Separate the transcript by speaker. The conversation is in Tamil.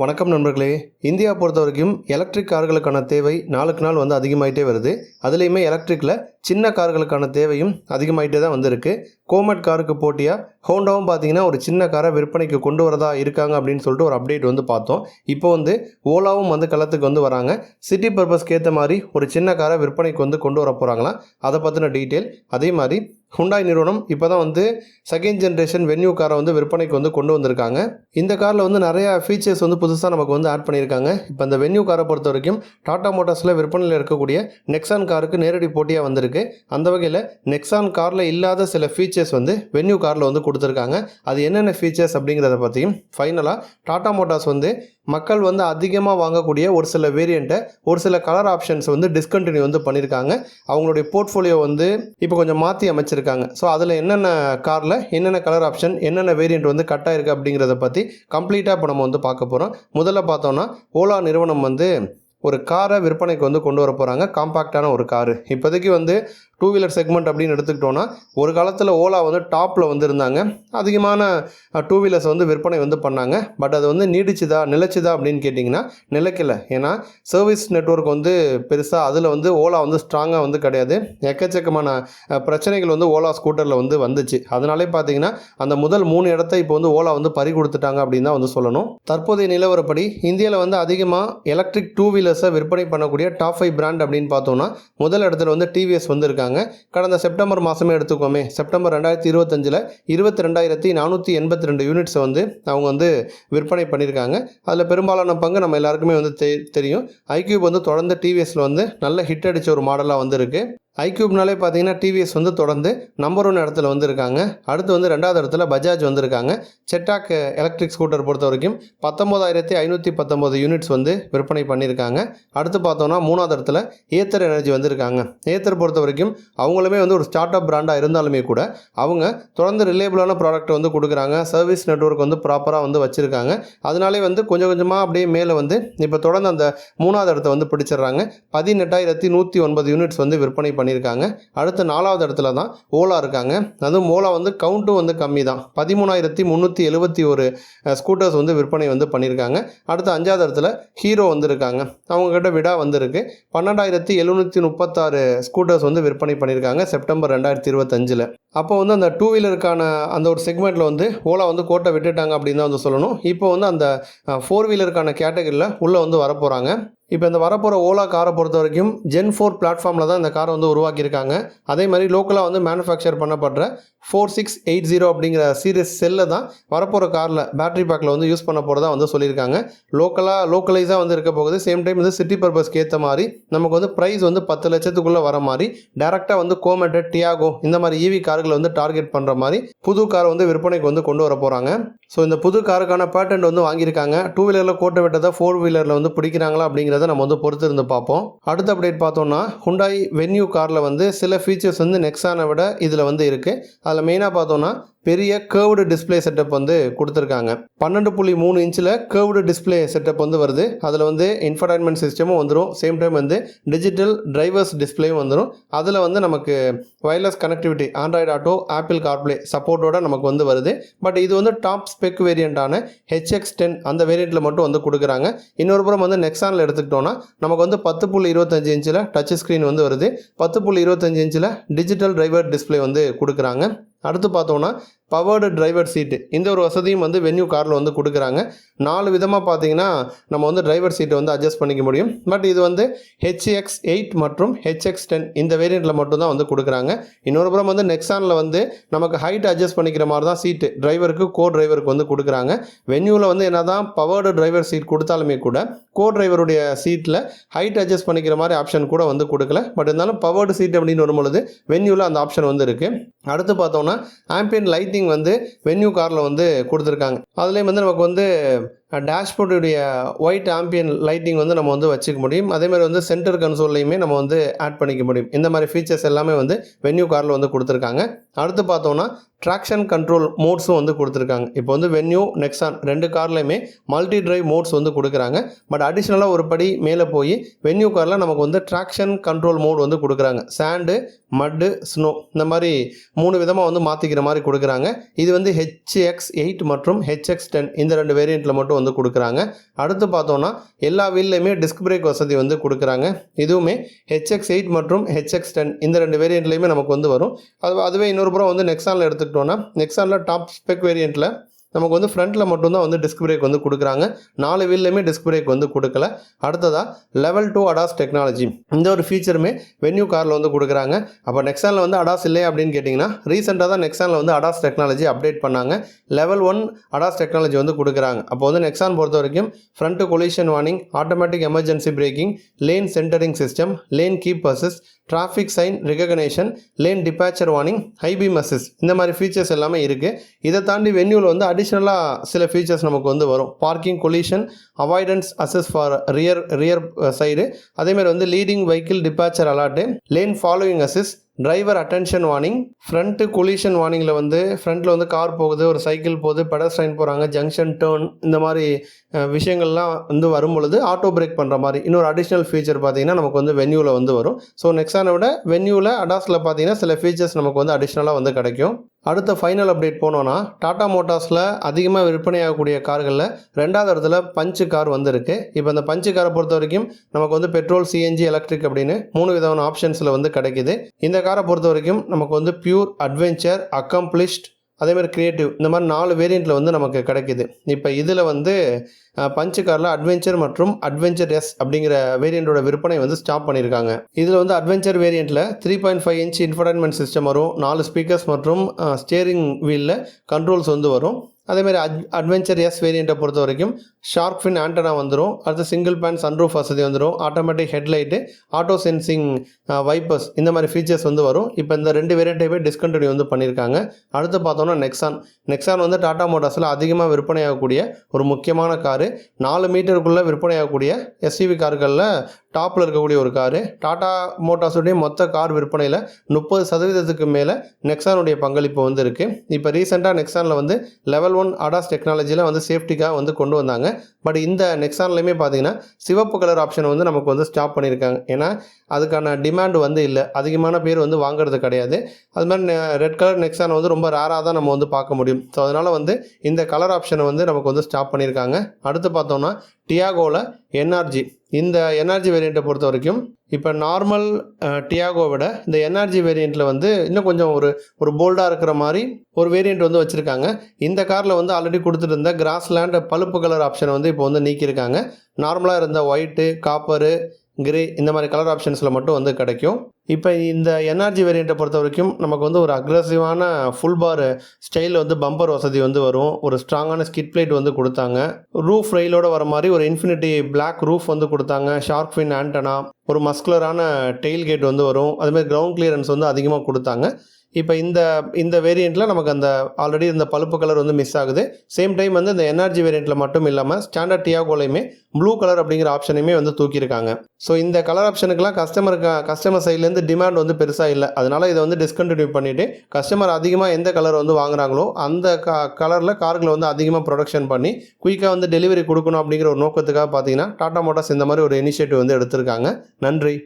Speaker 1: வணக்கம் நண்பர்களே. இந்தியா பொறுத்த வரைக்கும் எலக்ட்ரிக் கார்களுக்கான தேவை நாளுக்கு நாள் வந்து அதிகமாயிட்டே வருது. அதுலேயுமே எலக்ட்ரிக்கில் சின்ன கார்களுக்கான தேவையும் அதிகமாகிட்டே தான் வந்திருக்கு. கோமட் காருக்கு போட்டியாக ஹோண்டாவும் பார்த்தீங்கன்னா ஒரு சின்ன காரை விற்பனைக்கு கொண்டு வரதா இருக்காங்க அப்படின்னு சொல்லிட்டு ஒரு அப்டேட் வந்து பார்த்தோம். இப்போ வந்து ஓலாவும் வந்து களத்துக்கு வந்து வராங்க. சிட்டி பர்பஸ்க்கு ஏற்ற மாதிரி ஒரு சின்ன காரை விற்பனைக்கு வந்து கொண்டு வர போகிறாங்களா அதை பற்றின டீட்டெயில் அதே மாதிரி ஹுண்டாய் நிறுவனம் இப்போ தான் வந்து செகண்ட் ஜென்ரேஷன் வென்யூ காரை வந்து விற்பனைக்கு வந்து கொண்டு வந்திருக்காங்க. இந்த காரில் வந்து நிறையா ஃபீச்சர்ஸ் வந்து புதுசாக நமக்கு வந்து ஆட் பண்ணியிருக்காங்க. இப்போ இந்த வென்யூ காரை பொறுத்த வரைக்கும் டாடா மோட்டார்ஸில் விற்பனையில் இருக்கக்கூடிய நெக்ஸான் காருக்கு நேரடி போட்டியாக வந்திருக்கு. அந்த வகையில் நெக்ஸான் காரில் இல்லாத சில ஃபீச்சர்ஸ் வந்து வென்யூ காரில் வந்து கொடுத்துருக்காங்க. அது என்னென்ன ஃபீச்சர்ஸ் அப்படிங்கிறத பற்றியும் ஃபைனலாக டாடா மோட்டார்ஸ் வந்து மக்கள் வந்து அதிகமாக வாங்கக்கூடிய ஒரு சில வேரியண்ட்டை ஒரு சில கலர் ஆப்ஷன்ஸ் வந்து டிஸ்கண்டினியூ வந்து பண்ணியிருக்காங்க அவங்களுடைய போர்ட்ஃபோலியோ வந்து இப்போ கொஞ்சம் மாற்றி அமைச்சிருக்காங்க. ஸோ அதில் என்னென்ன காரில் என்னென்ன கலர் ஆப்ஷன் என்னென்ன வேரியண்ட் வந்து கட் ஆயிருக்கு அப்படிங்கிறத பற்றி கம்ப்ளீட்டாக இப்போ நம்ம வந்து பார்க்க போகிறோம் முதல்ல பார்த்தோன்னா ஓலா நிறுவனம் வந்து ஒரு காரை விற்பனைக்கு வந்து கொண்டு வர போகிறாங்க காம்பாக்டான ஒரு காரு. இப்போதைக்கு வந்து டூ வீலர் செக்மெண்ட் அப்படின்னு எடுத்துக்கிட்டோன்னா ஒரு காலத்தில் ஓலா வந்து டாப்பில் வந்து இருந்தாங்க. அதிகமான டூ வீலர்ஸ் வந்து விற்பனை வந்து பண்ணாங்க. பட் அது வந்து நீடிச்சுதா நிலைச்சுதா அப்படின்னு கேட்டிங்கன்னா நிலைக்கல. ஏன்னா சர்வீஸ் நெட்வொர்க் வந்து பெருசாக அதில் வந்து ஓலா வந்து ஸ்ட்ராங்காக வந்து கிடையாது. எக்கச்சக்கமான பிரச்சனைகள் வந்து ஓலா ஸ்கூட்டரில் வந்து வந்துச்சு. அதனாலே பார்த்தீங்கன்னா அந்த முதல் மூணு இடத்த இப்போ வந்து ஓலா வந்து பறி கொடுத்துட்டாங்க அப்படின்னு தான் வந்து சொல்லணும். தற்போதைய நிலவரப்படி இந்தியாவில் வந்து அதிகமாக எலக்ட்ரிக் டூ வீலர்ஸை விற்பனை பண்ணக்கூடிய டாப் ஃபைவ் பிராண்ட் அப்படின்னு பார்த்தோம்னா முதல் இடத்துல வந்து டிவிஎஸ் வந்து இருக்காங்க. கடந்த செப்டம்பர் மாதமே எடுத்துக்கோமே. செப்டம்பர் ரெண்டாயிரத்தி இருபத்தஞ்சில் இருபத்தி ரெண்டாயிரத்தி நானூற்றி எண்பத்தி ரெண்டு யூனிட்ஸை வந்து அவங்க வந்து விற்பனை பண்ணியிருக்காங்க அதில் பெரும்பாலான பங்கு நம்ம எல்லாருக்குமே வந்து தெ தெரியும். ஐக்யூப் வந்து தொடர்ந்து டிவிஎஸில் வந்து நல்ல ஹிட் அடித்த ஒரு மாடலாக வந்திருக்கு. ஐக்யூப்னாலே பார்த்தீங்கன்னா டிவிஎஸ் வந்து தொடர்ந்து நம்பர் ஒன் இடத்துல வந்திருக்காங்க. அடுத்து வந்து ரெண்டாவது இடத்துல பஜாஜ் வந்திருக்காங்க. செட்டாக் எலக்ட்ரிக் ஸ்கூட்டர் பொறுத்த வரைக்கும் பத்தொம்போதாயிரத்தி ஐநூற்றி பத்தொம்போது யூனிட்ஸ் வந்து விற்பனை பண்ணியிருக்காங்க. அடுத்து பார்த்தோம்னா மூணாவது இடத்துல ஏத்தர் எனர்ஜி வந்திருக்காங்க. ஏத்தர் பொறுத்த வரைக்கும் அவங்களுமே வந்து ஒரு ஸ்டார்ட் அப் பிராண்டாக இருந்தாலுமே கூட அவங்க தொடர்ந்து ரிலேபிளான ப்ராடக்ட் வந்து கொடுக்குறாங்க. சர்வீஸ் நெட்வொர்க் வந்து ப்ராப்பராக வந்து வச்சுருக்காங்க. அதனாலே வந்து கொஞ்சம் கொஞ்சமாக அப்படியே மேலே வந்து இப்போ தொடர்ந்து அந்த மூணாவது இடத்த வந்து பிடிச்சிடுறாங்க. பதினெட்டாயிரத்தி நூற்றி ஒன்பது யூனிட்ஸ் வந்து விற்பனை பண்ணியிருக்காங்க. அடுத்து நாலாவது இடத்துல தான் ஓலா இருக்காங்க. அதுவும் ஓலா வந்து கவுண்ட்டும் வந்து கம்மி தான் பதிமூணாயிரத்தி முந்நூற்றி எழுபத்தி ஒரு ஸ்கூட்டர்ஸ் வந்து விற்பனை வந்து பண்ணியிருக்காங்க. அடுத்து அஞ்சாவது இடத்துல ஹீரோ வந்திருக்காங்க. அவங்கக்கிட்ட விடா வந்திருக்கு. பன்னெண்டாயிரத்தி எழுநூற்றி முப்பத்தாறு ஸ்கூட்டர்ஸ் வந்து விற்பனை பண்ணியிருக்காங்க செப்டம்பர் ரெண்டாயிரத்தி இருபத்தஞ்சில். அப்போ வந்து அந்த டூ வீலருக்கான அந்த ஒரு செக்மெண்ட்டில் வந்து ஓலா வந்து கோட்டை விட்டுட்டாங்க அப்படின்னு தான் வந்து சொல்லணும். இப்போ வந்து அந்த ஃபோர் வீலருக்கான கேட்டகரியில் உள்ளே வந்து வரப்போகிறாங்க இப்போ இந்த வரப்போகிற ஓலா காரை பொறுத்த வரைக்கும் ஜென் ஃபோர் பிளாட்ஃபார்மில் தான் இந்த காரை வந்து உருவாக்கியிருக்காங்க. அதே மாதிரி லோக்கலாக வந்து மேனுஃபேக்சர் பண்ணப்படுற ஃபோர் சிக்ஸ் எயிட் ஜீரோ அப்படிங்கிற சீரியஸ் செல்லை தான் வரப்போகிற காரில் பேட்டரி பேக்கில் வந்து யூஸ் பண்ண போகிறதா வந்து சொல்லியிருக்காங்க. லோக்கலாக லோக்கலைஸாக வந்து இருக்க போகுது. சேம் டைம் வந்து சிட்டி பர்பஸ்க்கு ஏற்ற மாதிரி நமக்கு வந்து ப்ரைஸ் வந்து பத்து லட்சத்துக்குள்ளே வர மாதிரி டேரெக்டாக வந்து கோமெட்டட் டியாகோ இந்த மாதிரி ஈவி கார்களை வந்து டார்கெட் பண்ணுற மாதிரி புது காரை வந்து விற்பனைக்கு வந்து கொண்டு வர போகிறாங்க ஸோ இந்த புது காருக்கான பேட்டன்ட் வந்து வாங்கியிருக்காங்க. டூ வீலரில் கோட்டை விட்டதை ஃபோர் வீலரில் வந்து பிடிக்கிறாங்களா அப்படிங்கிறத நம்ம வந்து பொறுத்து இருந்து பார்ப்போம். அடுத்த அப்டேட் பார்த்தோம்னா ஹுண்டாய் வென்யூ காரில் வந்து சில ஃபீச்சர்ஸ் வந்து நெக்ஸானை விட இதில் வந்து இருக்குது அதில் மெயினாக பார்த்தோம்னா பெரிய கேர்வ்டு டிஸ்ப்ளே செட்டப் வந்து கொடுத்துருக்காங்க. பன்னெண்டு புள்ளி மூணு இன்ச்சில் கேர்வ்டு டிஸ்ப்ளே செட்டப் வந்து வருது. அதில் வந்து இன்ஃபர்டைன்மெண்ட் சிஸ்டமும் வந்துடும் சேம் டைம் வந்து டிஜிட்டல் டிரைவர்ஸ் டிஸ்ப்ளேயும் வந்துடும் அதில் வந்து நமக்கு wireless connectivity Android auto Apple CarPlay சப்போர்ட்டோட நமக்கு வந்து வருது. பட் இது வந்து டாப் ஸ்பெக் வேரியண்ட்டான ஹெச்எக்ஸ் டென் அந்த வேரியண்ட்டில் மட்டும் வந்து கொடுக்குறாங்க. இன்னொரு புறம் வந்து நெக்ஸானில் எடுத்துக்கிட்டோன்னா நமக்கு வந்து பத்து புள்ளி இருபத்தஞ்சு இன்ச்சில் டச் ஸ்க்ரீன் வந்து வருது. பத்து புள்ளி இருபத்தஞ்சு இன்ச்சில் டிஜிட்டல் டிரைவர் டிஸ்ப்ளே வந்து கொடுக்குறாங்க. அடுத்து பார்த்தோன்னா பவர்டு டிரைவர் சீட்டு இந்த ஒரு வசதியும் வந்து வென்யூ காரில் வந்து கொடுக்குறாங்க. நாலு விதமாக பார்த்தீங்கன்னா நம்ம வந்து டிரைவர் சீட்டை வந்து அட்ஜஸ்ட் பண்ணிக்க முடியும். பட் இது வந்து ஹெச்எக்ஸ் எயிட் மற்றும் ஹெச்எக்ஸ் டென் இந்த வேரியண்ட்டில் மட்டும்தான் வந்து கொடுக்குறாங்க. இன்னொரு புறம் வந்து நெக்ஸானில் வந்து நமக்கு ஹைட் அட்ஜஸ்ட் பண்ணிக்கிற மாதிரி தான் சீட்டு டிரைவருக்கு கோ டிரைவருக்கு வந்து கொடுக்குறாங்க. வென்யூவில் வந்து என்ன தான் பவர்டு டிரைவர் சீட் கொடுத்தாலுமே கூட கோ டிரைவருடைய சீட்டில் ஹைட் அட்ஜஸ்ட் பண்ணிக்கிற மாதிரி ஆப்ஷன் கூட வந்து கொடுக்கல. பட் இருந்தாலும் பவர்டு சீட் அப்படின்னு வரும்பொழுது வென்யூவில் அந்த ஆப்ஷன் வந்து இருக்குது அடுத்து பார்த்தோம்னா ஆம்பியன் லைட்டிங் வந்து வென்யூ காரில் வந்து கொடுத்துருக்காங்க. அதுலேயும் வந்து நமக்கு வந்து டேஷ்போர்டுடைய ஒயிட் ஆம்பியன் லைட்டிங் வந்து நம்ம வந்து வச்சுக்க முடியும். அதேமாதிரி வந்து சென்டர் கன்சோல்லையுமே நம்ம வந்து ஆட் பண்ணிக்க முடியும். இந்த மாதிரி ஃபீச்சர்ஸ் எல்லாமே வந்து வென்யூ காரில் வந்து கொடுத்துருக்காங்க. அடுத்து பார்த்தோம்னா ட்ராக்ஷன் கண்ட்ரோல் மோட்ஸும் வந்து கொடுத்துருக்காங்க. இப்போ வந்து வென்யூ நெக்ஸான் ரெண்டு கார்லையுமே மல்டி டிரைவ் மோட்ஸ் வந்து கொடுக்குறாங்க. பட் அடிஷ்னலாக ஒரு படி மேலே போய் வென்யூ காரில் நமக்கு வந்து ட்ராக்ஷன் கண்ட்ரோல் மோட் வந்து கொடுக்குறாங்க. சாண்டு மட்டு ஸ்னோ இந்த மாதிரி மூணு விதமாக வந்து மாற்றிக்கிற மாதிரி கொடுக்குறாங்க. இது வந்து ஹெச்எக்ஸ் எயிட் மற்றும் ஹெச்எக்ஸ் டென் இந்த ரெண்டு வேரியண்ட்டில் மட்டும் வந்து கொடுக்குறாங்க. அடுத்து பார்த்தோன்னா எல்லா வீல்லையுமே டிஸ்க் பிரேக் வசதி வந்து கொடுக்குறாங்க. இதுவுமே ஹெச்எக்ஸ் எயிட் மற்றும் ஹெச்எக்ஸ் டென் இந்த ரெண்டு வேரியண்ட்லேயுமே நமக்கு வந்து வரும். அது அதுவே இன்னொரு புறம் வந்து நெக்ஸானில் எடுத்துக்கிட்டோன்னா நெக்ஸானில் டாப் ஸ்பெக் வேரியண்ட்டில் நமக்கு வந்து ஃப்ரண்ட்டில் மட்டும்தான் வந்து டிஸ்க் பிரேக் வந்து கொடுக்குறாங்க. நாலு வீல்லையுமே டிஸ்க் பிரேக் வந்து கொடுக்கல. அடுத்ததாக லெவல் டூ அடாஸ் டெக்னாலஜி இந்த ஒரு ஃபீச்சருமே வென்யூ காரில் வந்து கொடுக்குறாங்க. அப்போ நெக்ஸானில் வந்து அடாஸ் இல்லையா அப்படின்னு கேட்டிங்கன்னா ரீசெண்டாக தான் நெக்ஸானில் வந்து அடாஸ் டெக்னாலஜி அப்டேட் பண்ணாங்க. லெவல் ஒன் அடாஸ் டெக்னாலஜி வந்து கொடுக்குறாங்க. அப்போ வந்து நெக்ஸான் பொறுத்த வரைக்கும் front collision warning automatic emergency braking lane centering system lane keep assist traffic sign recognition lane departure warning high beam மசிஸ் இந்த மாதிரி ஃபீச்சர்ஸ் எல்லாமே இருக்குது இதை தாண்டி வென்யூவில் வந்து அடிஷ்னலாக சில ஃபீச்சர்ஸ் நமக்கு வந்து வரும். Parking collision avoidance assist for rear rear side அதேமாதிரி வந்து leading vehicle departure alert lane following assist driver attention warning front collision வார்னிங்கில் வந்து ஃப்ரண்ட்டில் வந்து கார் போகுது ஒரு சைக்கிள் போகுது பெடஸ்ட்ரைன் போகிறாங்க ஜங்ஷன் டேர்ன் இந்த மாதிரி விஷயங்கள்லாம் வந்து வரும் பொழுது ஆட்டோ பிரேக் பண்ணுற மாதிரி இன்னொரு அடிஷ்னல் ஃபீச்சர் பார்த்தீங்கன்னா நமக்கு வந்து வென்யூவில் வந்து வரும். ஸோ நெக்ஸானை விட வென்யூவில் அடாஸில் பார்த்தீங்கன்னா சில ஃபீச்சர்ஸ் நமக்கு வந்து அடிஷ்னலாக வந்து கிடைக்கும். அடுத்த ஃபைனல் அப்டேட் போனோன்னா டாடா மோட்டார்ஸில் அதிகமாக விற்பனையாகக்கூடிய கார்களில் ரெண்டாவது இடத்துல பஞ்சு கார் வந்திருக்கு. இப்போ இந்த பஞ்சு காரை பொறுத்த வரைக்கும் நமக்கு வந்து பெட்ரோல் சிஎன்ஜி எலக்ட்ரிக் அப்படின்னு மூணு விதமான ஆப்ஷன்ஸில் வந்து கிடைக்குது. இந்த காரை பொறுத்த வரைக்கும் நமக்கு வந்து பியூர் அட்வென்ச்சர் அக்கம்ப்ளிஷ்ட் அதேமாதிரி க்ரியேட்டிவ் இந்த மாதிரி நாலு வேரியண்ட்டில் வந்து நமக்கு கிடைக்குது. இப்போ இதில் வந்து பஞ்சு காரில் அட்வென்ச்சர் மற்றும் அட்வென்ச்சர் எஸ் அப்படிங்கிற வேரியண்ட்டோட விற்பனை வந்து ஸ்டாப் பண்ணியிருக்காங்க இதில் வந்து adventure வேரியண்ட்டில் three point five inch infotainment system வரும். நாலு ஸ்பீக்கர்ஸ் மற்றும் ஸ்டியரிங் வீலில் கண்ட்ரோல்ஸ் வந்து வரும். அதேமாதிரி அட் அட்வென்ச்சர் எஸ் வேரியண்ட்டை பொறுத்த வரைக்கும் ஷார்க் ஃபின் ஆண்டனா வந்துடும் அடுத்து சிங்கிள் பேன் சன்ரூஃப் வசதி வந்துடும் automatic headlight auto sensing wipers இந்த மாதிரி ஃபீச்சர்ஸ் வந்து வரும். இப்போ இந்த ரெண்டு வேரியண்ட்டையுமே டிஸ்கண்டினியூ வந்து பண்ணியிருக்காங்க அடுத்து பார்த்தோம்னா நெக்ஸான் நெக்ஸான் வந்து டாடா மோட்டார்ஸில் அதிகமாக விற்பனையாகக்கூடிய ஒரு முக்கியமான காரு. நாலு மீட்டருக்குள்ளே விற்பனையாகக்கூடிய எஸ்யூவி கார்களில் டாப்பில் இருக்கக்கூடிய ஒரு காரு. டாடா மோட்டார்ஸுடைய மொத்த கார் விற்பனையில் முப்பது சதவீதத்துக்கு மேலே நெக்ஸானுடைய பங்களிப்பு வந்து இருக்குது இப்போ ரீசெண்டாக நெக்ஸானில் வந்து லெவல் ஒன் அடாஸ் டெக்னாலஜியில் வந்து சேஃப்டிக்காக வந்து கொண்டு வந்தாங்க. பட் இந்த நெக்ஸான்லையுமே பார்த்தீங்கன்னா சிவப்பு கலர் ஆப்ஷன் வந்து நமக்கு வந்து ஸ்டாப் பண்ணியிருக்காங்க ஏன்னா அதுக்கான டிமாண்ட் வந்து இல்லை. அதிகமான பேர் வந்து வாங்குறது கிடையாது. அது மாதிரி ரெட் கலர் நெக்ஸான் வந்து ரொம்ப ரேராக தான் நம்ம வந்து பார்க்க முடியும். ஸோ அதனால் வந்து இந்த கலர் ஆப்ஷனை வந்து நமக்கு வந்து ஸ்டாப் பண்ணியிருக்காங்க அடுத்து பார்த்தோம்னா டியாகோவில் என்ஆர்ஜி இந்த என்ஆர்ஜி வேரியண்ட்டை பொறுத்த வரைக்கும் இப்போ நார்மல் டியாகோ விட இந்த என்ஆர்ஜி வேரியண்ட்டில் வந்து இன்னும் கொஞ்சம் ஒரு ஒரு போல்டாக இருக்கிற மாதிரி ஒரு வேரியண்ட் வந்து வச்சுருக்காங்க. இந்த காரில் வந்து ஆல்ரெடி கொடுத்துட்டு இருந்த கிராஸ்லேண்ட் பழுப்பு கலர் ஆப்ஷனை வந்து இப்போ வந்து நீக்கியிருக்காங்க. நார்மலாக இருந்த ஒயிட்டு காப்பரு கிரே இந்த மாதிரி கலர் ஆப்ஷன்ஸில் மட்டும் வந்து கிடைக்கும். இப்போ இந்த என்ஆர்ஜி வேரியண்ட்டை பொறுத்த வரைக்கும் நமக்கு வந்து ஒரு அக்ரஸிவான ஃபுல் பார் ஸ்டைலில் வந்து பம்பர் வசதி வந்து வரும். ஒரு ஸ்ட்ராங்கான ஸ்கிட் பிளேட் வந்து கொடுத்தாங்க. ரூஃப் ரெயிலோட வர மாதிரி ஒரு இன்ஃபினிட்டி பிளாக் ரூஃப் வந்து கொடுத்தாங்க. ஷார்க் ஃபின் ஆண்டனா ஒரு மஸ்குலரான டெயில் கேட் வந்து வரும். அதுமாதிரி கிரவுண்ட் கிளியரன்ஸ் வந்து அதிகமாக கொடுத்தாங்க. இப்போ இந்த இந்த வேரியண்ட்டில் நமக்கு அந்த ஆல்ரெடி இந்த பழுப்பு கலர் வந்து மிஸ் ஆகுது. சேம் டைம் வந்து இந்த எனர்ஜி வேரியண்ட்டில் மட்டும் இல்லாமல் ஸ்டாண்டர்ட் டியாகோலையுமே ப்ளூ கலர் அப்படிங்கிற ஆப்ஷனையுமே வந்து தூக்கியிருக்காங்க. ஸோ இந்த கலர் ஆப்ஷனுக்குலாம் கஸ்டமருக்கு கஸ்டமர் சைட்லேருந்து டிமாண்ட் வந்து பெருசாக இல்லை. அதனால் இதை வந்து டிஸ்கண்டினியூ பண்ணிவிட்டு கஸ்டமர் அதிகமாக எந்த கலர் வந்து வாங்குறாங்களோ அந்த க கலரில் கார்களை வந்து அதிகமாக ப்ரொடக்ஷன் பண்ணி குயிக்காக வந்து டெலிவரி கொடுக்கணும் அப்படிங்கிற ஒரு நோக்கத்துக்காக பார்த்தீங்கன்னா டாடா மோட்டார்ஸ் இந்த மாதிரி ஒரு இனிஷியேட்டிவ் வந்து எடுத்திருக்காங்க. நன்றி.